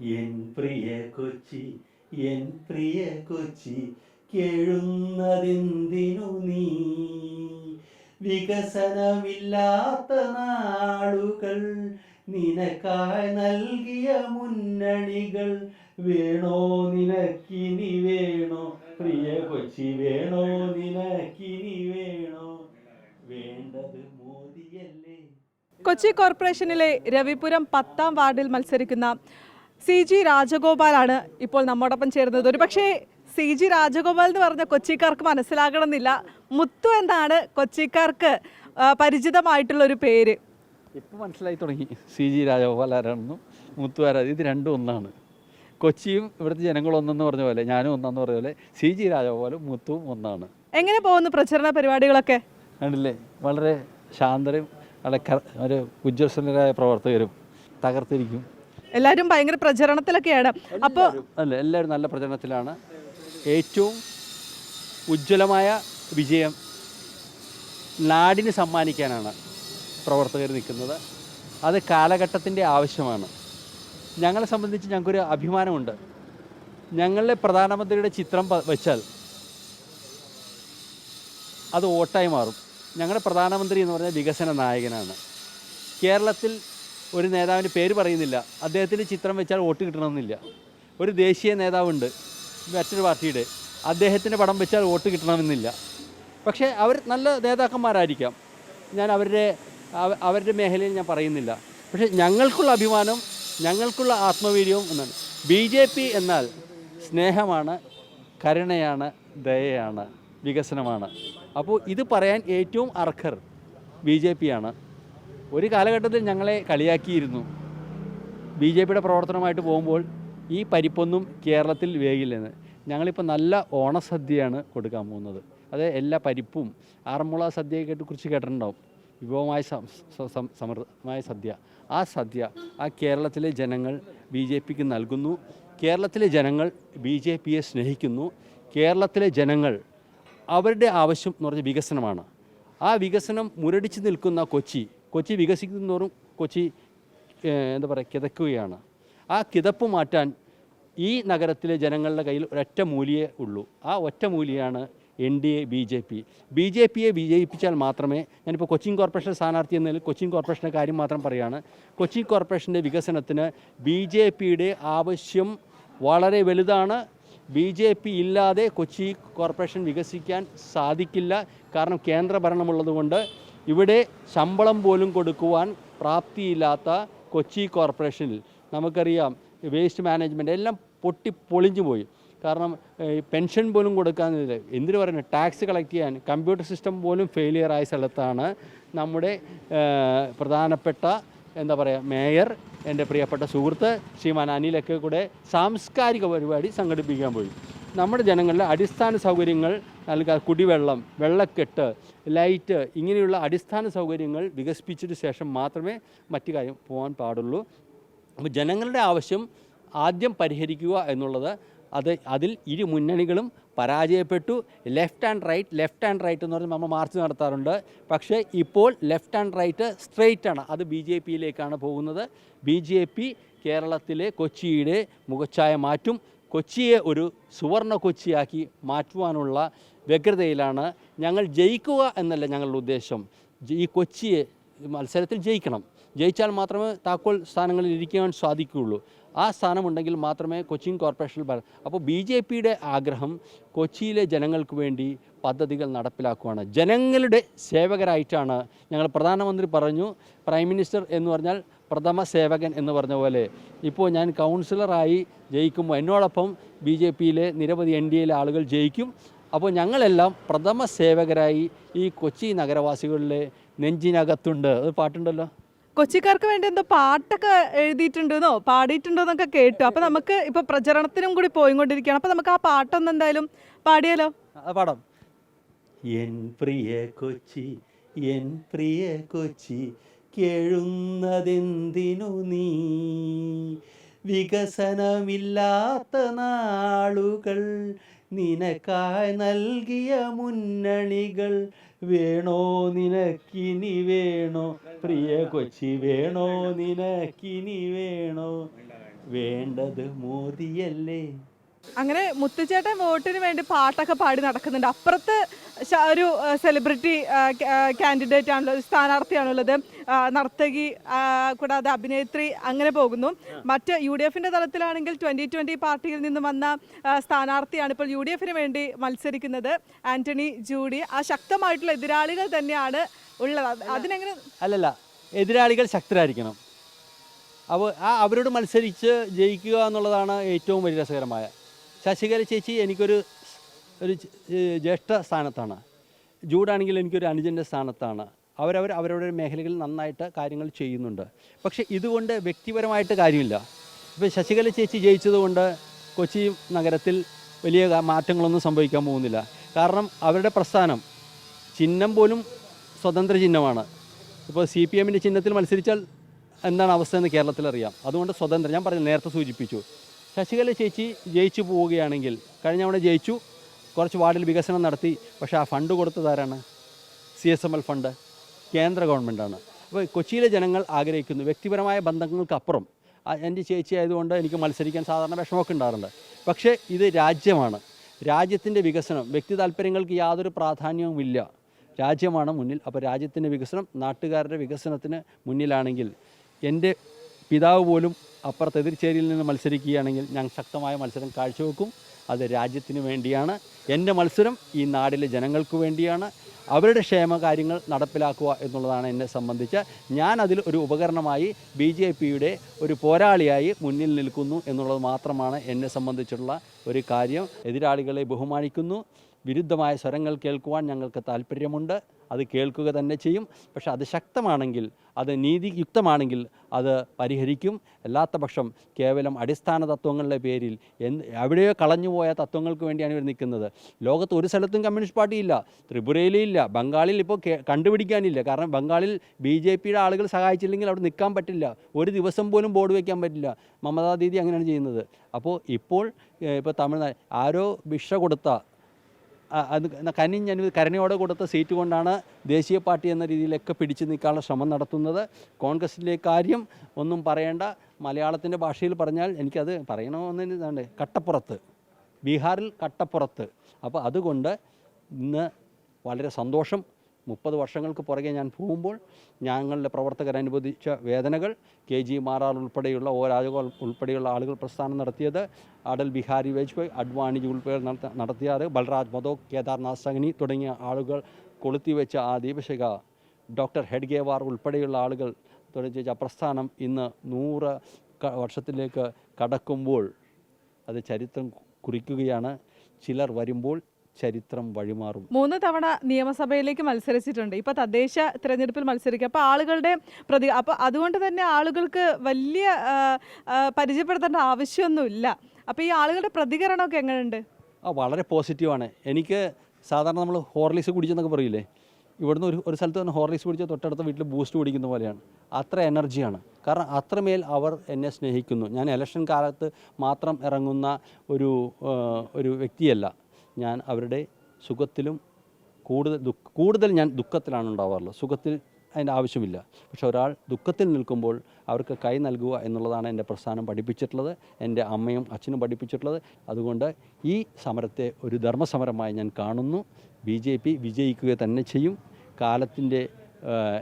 N പ്രിയ കൊച്ചി എൻ പ്രിയ കൊച്ചി കേഴുന്നതെന്തിനു നീ? വികസനമില്ലാത്ത നാളുകൾ നിനക്കായി നൽകിയ മുന്നണികൾ വേണോ നിനക്കിനി വേണോ? പ്രിയ കൊച്ചി വേണോ നിനക്കിനി വേണോ? വേണ്ടത് മോദിയല്ലേ? കൊച്ചി കോർപ്പറേഷനിലെ രവിപുരം പത്താം വാർഡിൽ മത്സരിക്കുന്ന സി ജി രാജഗോപാലാണ് ഇപ്പോൾ നമ്മോടൊപ്പം ചേരുന്നത്. ഒരു പക്ഷേ സി ജി രാജഗോപാൽ എന്ന് പറഞ്ഞ കൊച്ചിക്കാർക്ക് മനസ്സിലാകണമെന്നില്ല. മുത്തു എന്നാണ് കൊച്ചിക്കാർക്ക് പരിചിതമായിട്ടുള്ള ഒരു പേര്. ഇപ്പം മനസ്സിലായി തുടങ്ങി. സി ജി രാജഗോപാൽ ആരാണെന്നും മുത്തു ആരാധി ഇത് രണ്ടും ഒന്നാണ്. കൊച്ചിയും ഇവിടുത്തെ ജനങ്ങളും ഒന്നെന്ന് പറഞ്ഞ പോലെ ഞാനും ഒന്നാന്ന് പറഞ്ഞ പോലെ സി ജി രാജഗോപാലും മുത്തുവും ഒന്നാണ്. എങ്ങനെ പോകുന്നു പ്രചരണ പരിപാടികളൊക്കെ? ആണല്ലേ വളരെ ശാന്തരും വളരെ ഒരു ഉജ്ജ്വലരായ പ്രവർത്തകരും തകർത്തിരിക്കും. എല്ലാവരും ഭയങ്കര പ്രചരണത്തിലൊക്കെയാണ്. അപ്പോൾ അല്ല എല്ലാവരും നല്ല പ്രചരണത്തിലാണ്. ഏറ്റവും ഉജ്ജ്വലമായ വിജയം നാടിന് സമ്മാനിക്കാനാണ് പ്രവർത്തകർ നിൽക്കുന്നത്. അത് കാലഘട്ടത്തിന്റെ ആവശ്യമാണ്. ഞങ്ങളെ സംബന്ധിച്ച് ഞങ്ങൾക്കൊരു അഭിമാനമുണ്ട്. ഞങ്ങളുടെ പ്രധാനമന്ത്രിയുടെ ചിത്രം വെച്ചാൽ അത് വോട്ടായി മാറും. ഞങ്ങളുടെ പ്രധാനമന്ത്രി എന്ന് പറഞ്ഞാൽ വികസന നായകനാണ്. കേരളത്തിൽ ഒരു നേതാവിന്റെ പേര് പറയുന്നില്ല. അദ്ദേഹത്തിന്റെ ചിത്രം വെച്ചാൽ വോട്ട് കിട്ടണമെന്നില്ല. ഒരു ദേശീയ നേതാവുണ്ട് മറ്റൊരു പാർട്ടിയുടെ. അദ്ദേഹത്തിന്റെ പടം വെച്ചാൽ വോട്ട് കിട്ടണമെന്നില്ല. പക്ഷേ അവർ നല്ല നേതാക്കന്മാരായിരിക്കാം. ഞാൻ അവരുടെ അവരുടെ മേഖലയിൽ ഞാൻ പറയുന്നില്ല. പക്ഷേ ഞങ്ങൾക്കുള്ള അഭിമാനം ഞങ്ങൾക്കുള്ള ആത്മവീര്യവും എന്നാണ്. ബി ജെ പി എന്നാൽ സ്നേഹമാണ് കരുണയാണ് ദയയാണ് വികസനമാണ്. അപ്പോൾ ഇത് പറയാൻ ഏറ്റവും അർഹർ ബി ജെ പി ആണ്. ഒരു കാലഘട്ടത്തിൽ ഞങ്ങളെ കളിയാക്കിയിരുന്നു. ബി ജെ പിയുടെ പ്രവർത്തനമായിട്ട് പോകുമ്പോൾ ഈ പരിപ്പൊന്നും കേരളത്തിൽ വേകില്ലെന്ന്. ഞങ്ങളിപ്പോൾ നല്ല ഓണസദ്യയാണ് കൊടുക്കാൻ പോകുന്നത്. അത് എല്ലാ പരിപ്പും ആറന്മുള സദ്യയെ കുറിച്ച് കേട്ടിട്ടുണ്ടാവും. വിഭവമായ സമൃദ്ധമായ സദ്യ. ആ സദ്യ ആ കേരളത്തിലെ ജനങ്ങൾ ബി ജെ പിക്ക് നൽകുന്നു. കേരളത്തിലെ ജനങ്ങൾ ബി ജെ പിയെ സ്നേഹിക്കുന്നു. കേരളത്തിലെ ജനങ്ങൾ അവരുടെ ആവശ്യം എന്ന് പറഞ്ഞ വികസനമാണ്. ആ വികസനം മുരടിച്ച് നിൽക്കുന്ന കൊച്ചി കൊച്ചി വികസിക്കുന്നതോറും കൊച്ചി ഏഹ്, എന്താ പറയുക കിതക്കുകയാണ്. ആ കിതപ്പ് മാറ്റാൻ ഈ നഗരത്തിലെ ജനങ്ങളുടെ കയ്യിൽ ഒരൊറ്റ മൂലിയേ ഉള്ളൂ. ആ ഒറ്റ മൂലിയാണ് N D A B J P. B J പിയെ വിജയിപ്പിച്ചാൽ മാത്രമേ ഞാനിപ്പോൾ കൊച്ചിൻ കോർപ്പറേഷൻ സ്ഥാനാർത്ഥി എന്നതിൽ കൊച്ചിൻ കോർപ്പറേഷന്റെ കാര്യം മാത്രം പറയുകയാണ്. കൊച്ചിൻ കോർപ്പറേഷന്റെ വികസനത്തിന് ബി ജെ പിയുടെ ആവശ്യം വളരെ വലുതാണ്. ബി ജെ പി ഇല്ലാതെ കൊച്ചി കോർപ്പറേഷൻ വികസിക്കാൻ സാധിക്കില്ല. കാരണം കേന്ദ്ര ഭരണമുള്ളതുകൊണ്ട് ഇവിടെ ശമ്പളം പോലും കൊടുക്കുവാൻ പ്രാപ്തിയില്ലാത്ത കൊച്ചി കോർപ്പറേഷനിൽ. നമുക്കറിയാം വേസ്റ്റ് മാനേജ്മെന്റ് എല്ലാം പൊട്ടി പൊളിഞ്ഞു പോയി. കാരണം പെൻഷൻ പോലും കൊടുക്കാനില്ല എന്തിനു പറയുന്നത് ടാക്സ് കളക്ട് ചെയ്യാൻ. കമ്പ്യൂട്ടർ സിസ്റ്റം പോലും ഫെയിലിയർ ആയ സ്ഥലത്താണ് നമ്മുടെ പ്രധാനപ്പെട്ട എന്താ പറയുക മേയർ എന്റെ പ്രിയപ്പെട്ട സുഹൃത്ത് ശ്രീമാൻ അനിലൊക്കെ കൂടെ സാംസ്കാരിക പരിപാടി സംഘടിപ്പിക്കാൻ പോയി. നമ്മുടെ ജനങ്ങളുടെ അടിസ്ഥാന സൗകര്യങ്ങൾ നൽകാൻ കുടിവെള്ളം വെള്ളക്കെട്ട് ലൈറ്റ് ഇങ്ങനെയുള്ള അടിസ്ഥാന സൗകര്യങ്ങൾ വികസിപ്പിച്ചതിന് ശേഷം മാത്രമേ മറ്റു കാര്യം പോകാൻ പാടുള്ളൂ. അപ്പോൾ ജനങ്ങളുടെ ആവശ്യം ആദ്യം പരിഹരിക്കുക എന്നുള്ളത് അത് അതിൽ ഇരു മുന്നണികളും പരാജയപ്പെട്ടു. Left and right left and right എന്ന് പറഞ്ഞ് നമ്മൾ മാർച്ച് നടത്താറുണ്ട്. പക്ഷേ ഇപ്പോൾ ലെഫ്റ്റ് ആൻഡ് റൈറ്റ് സ്ട്രെയിറ്റ് ആണ്. അത് ബി ജെ പിയിലേക്കാണ് പോകുന്നത്. ബി ജെ പി കേരളത്തിലെ കൊച്ചിയുടെ മുഖച്ഛായ മാറ്റും. കൊച്ചിയെ ഒരു സുവർണ കൊച്ചിയാക്കി മാറ്റുവാനുള്ള വ്യഗ്രതയിലാണ് ഞങ്ങൾ ജയിക്കുക എന്നല്ല ഞങ്ങളുടെ ഉദ്ദേശം. ഈ കൊച്ചിയെ മത്സരത്തിൽ ജയിക്കണം. ജയിച്ചാൽ മാത്രമേ താക്കോൽ സ്ഥാനങ്ങളിൽ ഇരിക്കാൻ സാധിക്കുകയുള്ളൂ. ആ സ്ഥാനമുണ്ടെങ്കിൽ മാത്രമേ കൊച്ചിൻ കോർപ്പറേഷനിൽ അപ്പോൾ ബി ജെ പിയുടെ ആഗ്രഹം കൊച്ചിയിലെ ജനങ്ങൾക്ക് വേണ്ടി പദ്ധതികൾ നടപ്പിലാക്കുകയാണ് ജനങ്ങളുടെ സേവകരായിട്ടാണ് ഞങ്ങൾ പ്രധാനമന്ത്രി പറഞ്ഞു പ്രൈം മിനിസ്റ്റർ എന്ന് പറഞ്ഞാൽ പ്രഥമ സേവകൻ എന്ന് പറഞ്ഞ പോലെ ഇപ്പോൾ ഞാൻ കൗൺസിലറായി ജയിക്കുമ്പോൾ എന്നോടൊപ്പം ബി ജെ പിയിലെ നിരവധി എൻ ഡി എയിലെ ആളുകൾ ജയിക്കും. അപ്പോൾ ഞങ്ങളെല്ലാം പ്രഥമ സേവകരായി ഈ കൊച്ചി നഗരവാസികളിലെ നെഞ്ചിനകത്തുണ്ട്. അത് പാട്ടുണ്ടല്ലോ? കൊച്ചിക്കാർക്ക് വേണ്ടി എന്തോ പാട്ടൊക്കെ എഴുതിയിട്ടുണ്ടെന്നോ പാടിയിട്ടുണ്ടോന്നൊക്കെ കേട്ടു. അപ്പോൾ നമുക്ക് ഇപ്പോൾ പ്രചരണത്തിനും കൂടി പോയിക്കൊണ്ടിരിക്കുകയാണ്. അപ്പോൾ നമുക്ക് ആ പാട്ടൊന്ന് എന്തായാലും പാടിയാലോ? പാടാം. എൻ പ്രിയ കൊച്ചി എൻ പ്രിയ കൊച്ചി കേഴുന്നതെന്തിനു നീ? വികസനമില്ലാത്ത നാളുകൾ നിനക്കായി നൽകിയ മുന്നണികൾ വേണോ നിനക്കിനി വേണോ? പ്രിയ കൊച്ചി വേണോ നിനക്കിനി വേണോ? വേണ്ടത് മോദിയല്ലേ? അങ്ങനെ മുത്തുചേട്ടൻ വോട്ടിന് വേണ്ടി പാട്ടൊക്കെ പാടി നടക്കുന്നുണ്ട്. അപ്പുറത്ത് ഒരു സെലിബ്രിറ്റി കാൻഡിഡേറ്റ് ആണല്ലോ സ്ഥാനാർത്ഥിയാണുള്ളത്. നർത്തകി കൂടാതെ അഭിനേത്രി അങ്ങനെ പോകുന്നു. മറ്റ് യു ഡി എഫിന്റെ തലത്തിലാണെങ്കിൽ ട്വന്റി ട്വന്റി പാർട്ടിയിൽ നിന്ന് വന്ന സ്ഥാനാർത്ഥിയാണ് ഇപ്പോൾ യു ഡി എഫിന് വേണ്ടി മത്സരിക്കുന്നത്. ആന്റണി ജൂഡി ആ ശക്തമായിട്ടുള്ള എതിരാളികൾ തന്നെയാണ് ഉള്ളത്. അത് അതിനെങ്ങനെ അല്ലല്ല എതിരാളികൾ ശക്തരായിരിക്കണം. ആ അവരോട് മത്സരിച്ച് ജയിക്കുക എന്നുള്ളതാണ് ഏറ്റവും വലിയ രസകരമായ ശശികല ചേച്ചി എനിക്കൊരു ഒരു ജ്യേഷ്ഠ സ്ഥാനത്താണ്. ജൂഡാണെങ്കിൽ എനിക്കൊരു അനുജന്റെ സ്ഥാനത്താണ്. അവരവർ അവരുടെ മേഖലകളിൽ നന്നായിട്ട് കാര്യങ്ങൾ ചെയ്യുന്നുണ്ട്. പക്ഷേ ഇതുകൊണ്ട് വ്യക്തിപരമായിട്ട് കാര്യമില്ല. ഇപ്പോൾ ശശികല ചേച്ചി ജയിച്ചതുകൊണ്ട് കൊച്ചി നഗരത്തിൽ വലിയ മാറ്റങ്ങളൊന്നും സംഭവിക്കാൻ പോകുന്നില്ല. കാരണം അവരുടെ പ്രസ്ഥാനം ചിഹ്നം പോലും സ്വതന്ത്ര ചിഹ്നമാണ്. ഇപ്പോൾ സി പി എമ്മിന്റെ ചിഹ്നത്തിൽ മത്സരിച്ചാൽ എന്താണ് അവസ്ഥ എന്ന് കേരളത്തിൽ അറിയാം അതുകൊണ്ട് സ്വതന്ത്രം ഞാൻ പറഞ്ഞു നേരത്തെ സൂചിപ്പിച്ചു. ശശികല ചേച്ചി ജയിച്ചു പോവുകയാണെങ്കിൽ കഴിഞ്ഞ തവണ ജയിച്ചു. കുറച്ച് വാർഡിൽ വികസനം നടത്തി. പക്ഷേ ആ fund കൊടുത്തതാരാണ് C S M L fund. കേന്ദ്ര ഗവൺമെന്റാണ് അപ്പോൾ കൊച്ചിയിലെ ജനങ്ങൾ ആഗ്രഹിക്കുന്നു. വ്യക്തിപരമായ ബന്ധങ്ങൾക്കപ്പുറം എന്റെ ചേച്ചി ആയതുകൊണ്ട് എനിക്ക് മത്സരിക്കാൻ സാധാരണ വിഷമമൊക്കെ ഉണ്ടാറുണ്ട് പക്ഷേ ഇത് രാജ്യമാണ്. രാജ്യത്തിന്റെ വികസനം വ്യക്തി താല്പര്യങ്ങൾക്ക് യാതൊരു പ്രാധാന്യവുമില്ല രാജ്യമാണ് മുന്നിൽ. അപ്പോൾ രാജ്യത്തിന്റെ വികസനം നാട്ടുകാരുടെ വികസനത്തിന് മുന്നിലാണെങ്കിൽ എന്റെ പിതാവ് പോലും അപ്പുറത്ത് എതിർച്ചേരിയിൽ നിന്ന് മത്സരിക്കുകയാണെങ്കിൽ ഞാൻ ശക്തമായ മത്സരം കാഴ്ചവെക്കും. അത് രാജ്യത്തിന് വേണ്ടിയാണ്. എന്റെ മത്സരം ഈ നാടിലെ ജനങ്ങൾക്ക് വേണ്ടിയാണ്. അവരുടെ ക്ഷേമകാര്യങ്ങൾ നടപ്പിലാക്കുക എന്നുള്ളതാണ് എന്നെ സംബന്ധിച്ച്. ഞാൻ അതിൽ ഒരു ഉപകരണമായി ബി ജെ പിയുടെ ഒരു പോരാളിയായി മുന്നിൽ നിൽക്കുന്നു എന്നുള്ളത് മാത്രമാണ് എന്നെ സംബന്ധിച്ചുള്ള ഒരു കാര്യം. എതിരാളികളെ ബഹുമാനിക്കുന്നു. വിരുദ്ധമായ സ്വരങ്ങൾ കേൾക്കുവാൻ ഞങ്ങൾക്ക് താല്പര്യമുണ്ട് അത് കേൾക്കുക തന്നെ ചെയ്യും. പക്ഷേ അത് ശക്തമാണെങ്കിൽ അത് നീതിയുക്തമാണെങ്കിൽ അത് പരിഹരിക്കും. അല്ലാത്ത പക്ഷം കേവലം അടിസ്ഥാന തത്വങ്ങളുടെ പേരിൽ എന്ത് എവിടെയോ കളഞ്ഞുപോയ തത്വങ്ങൾക്ക് വേണ്ടിയാണ് ഇവർ നിൽക്കുന്നത്. ലോകത്ത് ഒരു സ്ഥലത്തും കമ്മ്യൂണിസ്റ്റ് പാർട്ടി ഇല്ല ത്രിപുരയിലും ഇല്ല ബംഗാളിൽ ഇപ്പോൾ കണ്ടുപിടിക്കാനില്ല. കാരണം ബംഗാളിൽ ബി ജെ പിയുടെ ആളുകൾ സഹായിച്ചില്ലെങ്കിൽ അവിടെ നിൽക്കാൻ പറ്റില്ല. ഒരു ദിവസം പോലും ബോർഡ് വയ്ക്കാൻ പറ്റില്ല. മമതാ ദീദി അങ്ങനെയാണ് ചെയ്യുന്നത്. അപ്പോൾ ഇപ്പോൾ ഇപ്പോൾ തമിഴ്നാട് ആരോ ഭിക്ഷ കൊടുത്ത അത് കനിഞ്ഞനു കരുണയോടെ കൊടുത്ത സീറ്റ് കൊണ്ടാണ് ദേശീയ പാർട്ടി എന്ന രീതിയിലൊക്കെ പിടിച്ചു നിൽക്കാനുള്ള ശ്രമം നടത്തുന്നത്. കോൺഗ്രസിന്റെ കാര്യം ഒന്നും പറയേണ്ട. മലയാളത്തിന്റെ ഭാഷയിൽ പറഞ്ഞാൽ എനിക്കത് പറയണമെന്ന് കട്ടപ്പുറത്ത് ബീഹാറിൽ കട്ടപ്പുറത്ത്. അപ്പോൾ അതുകൊണ്ട് ഇന്ന് വളരെ സന്തോഷം. മുപ്പത് വർഷങ്ങൾക്ക് പുറകെ ഞാൻ പോകുമ്പോൾ ഞങ്ങളുടെ പ്രവർത്തകർ അനുവദിച്ച വേദനകൾ കെ ജി മാറാർ ഉൾപ്പെടെയുള്ള ഒ രാജഗോപാൽ ഉൾപ്പെടെയുള്ള ആളുകൾ പ്രസ്ഥാനം നടത്തിയത് അടൽ ബിഹാരി വാജ്പേയി അഡ്വാണിജി ഉൾപ്പെടെ നടത്തിയത് ബൽരാജ് മധോക് കേദാർനാഥ് സഗ്നി തുടങ്ങിയ ആളുകൾ കൊളുത്തിവെച്ച ആ ദീപശിഖ ഡോക്ടർ ഹെഡ്ഗേവാർ ഉൾപ്പെടെയുള്ള ആളുകൾ തുടങ്ങിയ പ്രസ്ഥാനം ഇന്ന് നൂറ് വർഷത്തിലേക്ക് കടക്കുമ്പോൾ അത് ചരിത്രം കുറിക്കുകയാണ്. ചിലർ വരുമ്പോൾ ചരിത്രം വഴിമാറും. മൂന്ന് തവണ നിയമസഭയിലേക്ക് മത്സരിച്ചിട്ടുണ്ട്. ഇപ്പൊ തദ്ദേശ തിരഞ്ഞെടുപ്പിൽ മത്സരിക്കുക അപ്പൊ ആളുകളുടെ പ്രതി അപ്പൊ അതുകൊണ്ട് തന്നെ ആളുകൾക്ക് വലിയ പരിചയപ്പെടുത്തേണ്ട ആവശ്യമൊന്നുമില്ല. അപ്പൊ ഈ ആളുകളുടെ പ്രതികരണമൊക്കെ എങ്ങനെയുണ്ട്? ആ വളരെ പോസിറ്റീവാണ്. എനിക്ക് സാധാരണ നമ്മൾ ഹോർലിക്സ് കുടിച്ചെന്നൊക്കെ പറയില്ലേ ഇവിടുന്ന് ഒരു ഒരു സ്ഥലത്ത് തന്നെ ഹോർലിസ് കുടിച്ച തൊട്ടടുത്ത വീട്ടിൽ ബൂസ്റ്റ് കുടിക്കുന്ന പോലെയാണ്. അത്ര എനർജിയാണ്. കാരണം അത്രമേൽ അവർ എന്നെ സ്നേഹിക്കുന്നു. ഞാൻ ഇലക്ഷൻ കാലത്ത് മാത്രം ഇറങ്ങുന്ന ഒരു ഒരു വ്യക്തിയല്ല. ഞാൻ അവരുടെ സുഖത്തിലും കൂടുതൽ കൂടുതൽ ഞാൻ ദുഃഖത്തിലാണ് ഉണ്ടാവാറുള്ളത്. സുഖത്തിൽ അതിന്റെ ആവശ്യമില്ല. പക്ഷെ ഒരാൾ ദുഃഖത്തിൽ നിൽക്കുമ്പോൾ അവർക്ക് കൈ നൽകുക എന്നുള്ളതാണ് എന്റെ പ്രസ്ഥാനം പഠിപ്പിച്ചിട്ടുള്ളത്. എന്റെ അമ്മയും അച്ഛനും പഠിപ്പിച്ചിട്ടുള്ളത്. അതുകൊണ്ട് ഈ സമരത്തെ ഒരു ധർമ്മസമരമായി ഞാൻ കാണുന്നു. ബി ജെ പി വിജയിക്കുക തന്നെ ചെയ്യും. കാലത്തിന്റെ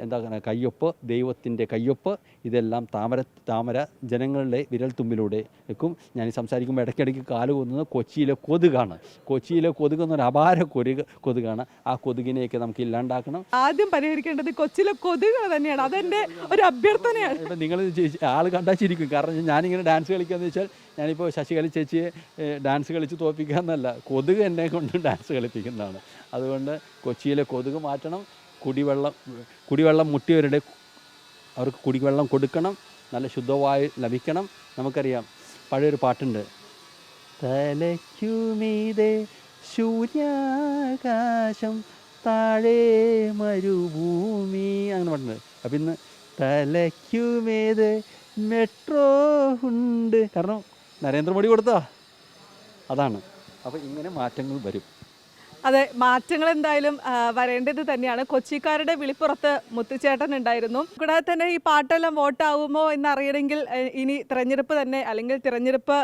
എന്താ പറയുക കയ്യൊപ്പ് ദൈവത്തിന്റെ കയ്യൊപ്പ് ഇതെല്ലാം താമര താമര ജനങ്ങളുടെ വിരൽത്തുമ്പിലൂടെ നിൽക്കും ഞാൻ സംസാരിക്കുമ്പോൾ ഇടയ്ക്കിടയ്ക്ക് കാൽ കൊന്നത് കൊച്ചിയിലെ കൊതുകാണ്. കൊച്ചിയിലെ കൊതുക് എന്നൊരു അപാര കൊതുക് കൊതുകാണ്. ആ കൊതുകിനെയൊക്കെ നമുക്ക് ഇല്ലാണ്ടാക്കണം. ആദ്യം പരിഹരിക്കേണ്ടത് കൊച്ചിയിലെ കൊതുക് തന്നെയാണ്. അതെന്റെ ഒരു അഭ്യർത്ഥനയാണ്. ഇപ്പം നിങ്ങൾ ആൾ കണ്ടാൽ ചിരിക്കും. കാരണം ഞാനിങ്ങനെ ഡാൻസ് കളിക്കാന്ന് വെച്ചാൽ ഞാനിപ്പോൾ ശശികല ചേച്ചിയെ ഡാൻസ് കളിച്ച് തോൽപ്പിക്കുക എന്നല്ല കൊതുക് എന്നെ കൊണ്ട് ഡാൻസ് കളിപ്പിക്കുന്നതാണ്. അതുകൊണ്ട് കൊച്ചിയിലെ കൊതുക് മാറ്റണം. കുടിവെള്ളം കുടിവെള്ളം മുട്ടിയവരുടെ അവർക്ക് കുടിവെള്ളം കൊടുക്കണം നല്ല ശുദ്ധവായു ലഭിക്കണം. നമുക്കറിയാം പഴയൊരു പാട്ടുണ്ട്. തലയ്ക്കുമീതെ സൂര്യാകാശം താഴെ മരുഭൂമി അങ്ങനെ പറഞ്ഞത് അപ്പം ഇന്ന് തലയ്ക്കുമേത് മെട്രോ ഉണ്ട്. കാരണം നരേന്ദ്രമോദി കൊടുത്താ അതാണ്. അപ്പോൾ ഇങ്ങനെ മാറ്റങ്ങൾ വരും. അതെ മാറ്റങ്ങൾ എന്തായാലും വരേണ്ടത് തന്നെയാണ്. കൊച്ചിക്കാരുടെ വിളിപ്പുറത്ത് മുത്തുച്ചേട്ടൻ ഉണ്ടായിരുന്നു. കൂടാതെ തന്നെ ഈ പാട്ടെല്ലാം വോട്ടാവുമോ എന്നറിയണമെങ്കിൽ ഇനി തിരഞ്ഞെടുപ്പ് തന്നെ അല്ലെങ്കിൽ തിരഞ്ഞെടുപ്പ്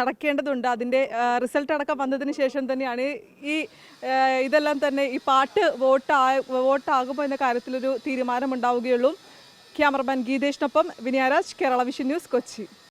നടക്കേണ്ടതുണ്ട്. അതിന്റെ റിസൾട്ട് അടക്കം വന്നതിന് ശേഷം തന്നെയാണ് ഈ ഇതെല്ലാം തന്നെ ഈ പാട്ട് വോട്ടാ വോട്ടാകുമോ എന്ന കാര്യത്തിലൊരു തീരുമാനമുണ്ടാവുകയുള്ളൂ. ക്യാമറമാൻ ഗീതേഷിനൊപ്പം വിനയാരാജ് കേരള വിഷൻ ന്യൂസ് കൊച്ചി.